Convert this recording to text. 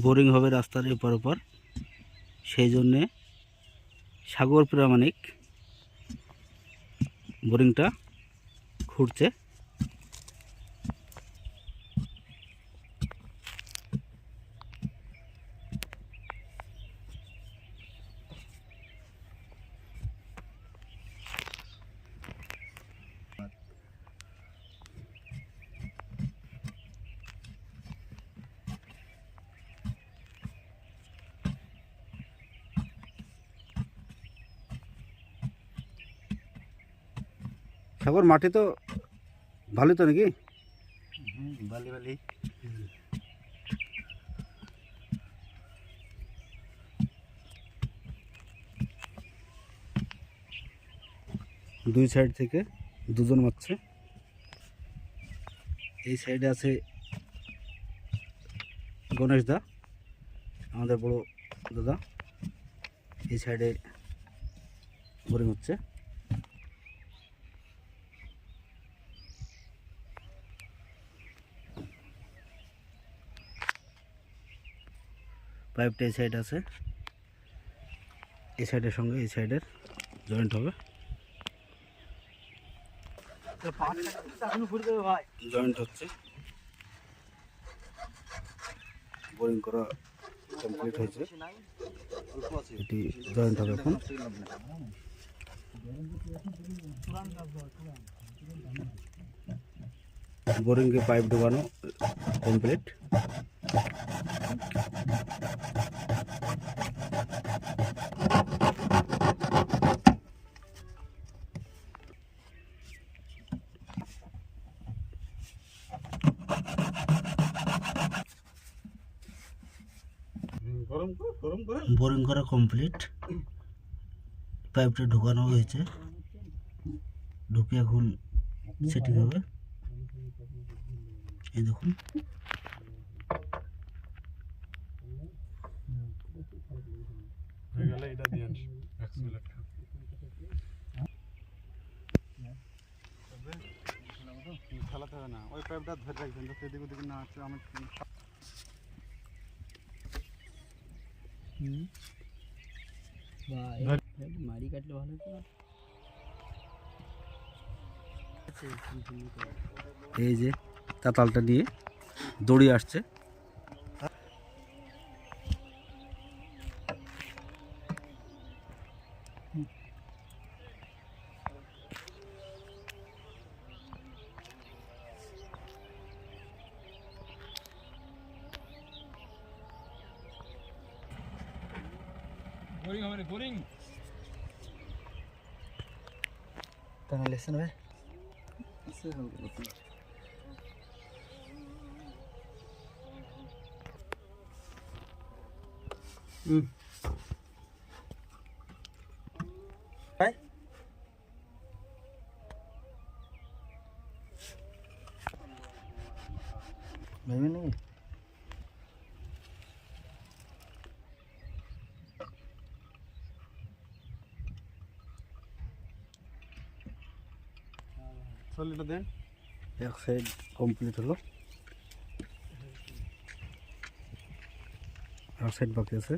Boring হবে রাস্তার এপার ওপর। সেই জন্যে সাগর প্রামাণিক বোরিংটা খুঁড়ছে। সাগর, মাটি তো ভালো তো নাকি? দুই সাইড থেকে দুজন মারছে। এই সাইডে আছে গণেশ দা, আমাদের বড় দাদা। এই সাইডে বোরিং হচ্ছে। পাইপটা এই সাইড আছে। এই সাইডের সঙ্গে এই সাইডের জয়েন্ট হবে। জয়েন্ট হচ্ছে। বোরিং করা কমপ্লিট হয়েছে। এটি জয়েন্ট হবে এখন। বোরিংয়ে পাইপ ঢোকানো কমপ্লিট বোরিং করা কমপ্লিট পাইপটা ঢোকানো হয়েছে। ঢুকে এখন সেটিং হবে। এই দেখুন। হয়ে খেলাতে হবে না? ওই পাইপটা ধরে রাখবেন এদিক ওদিক না আছে আমি মারি কাটলে ভালো হতো এই যে কাতালটা নিয়ে দড়ি আসছে। বোরিং হবে বোরিং তাহলে লেসন ভাই ভেবে নেই চল এটা দেন। এক সাইড কমপ্লিট হলো। এক সাইড বাকি আছে।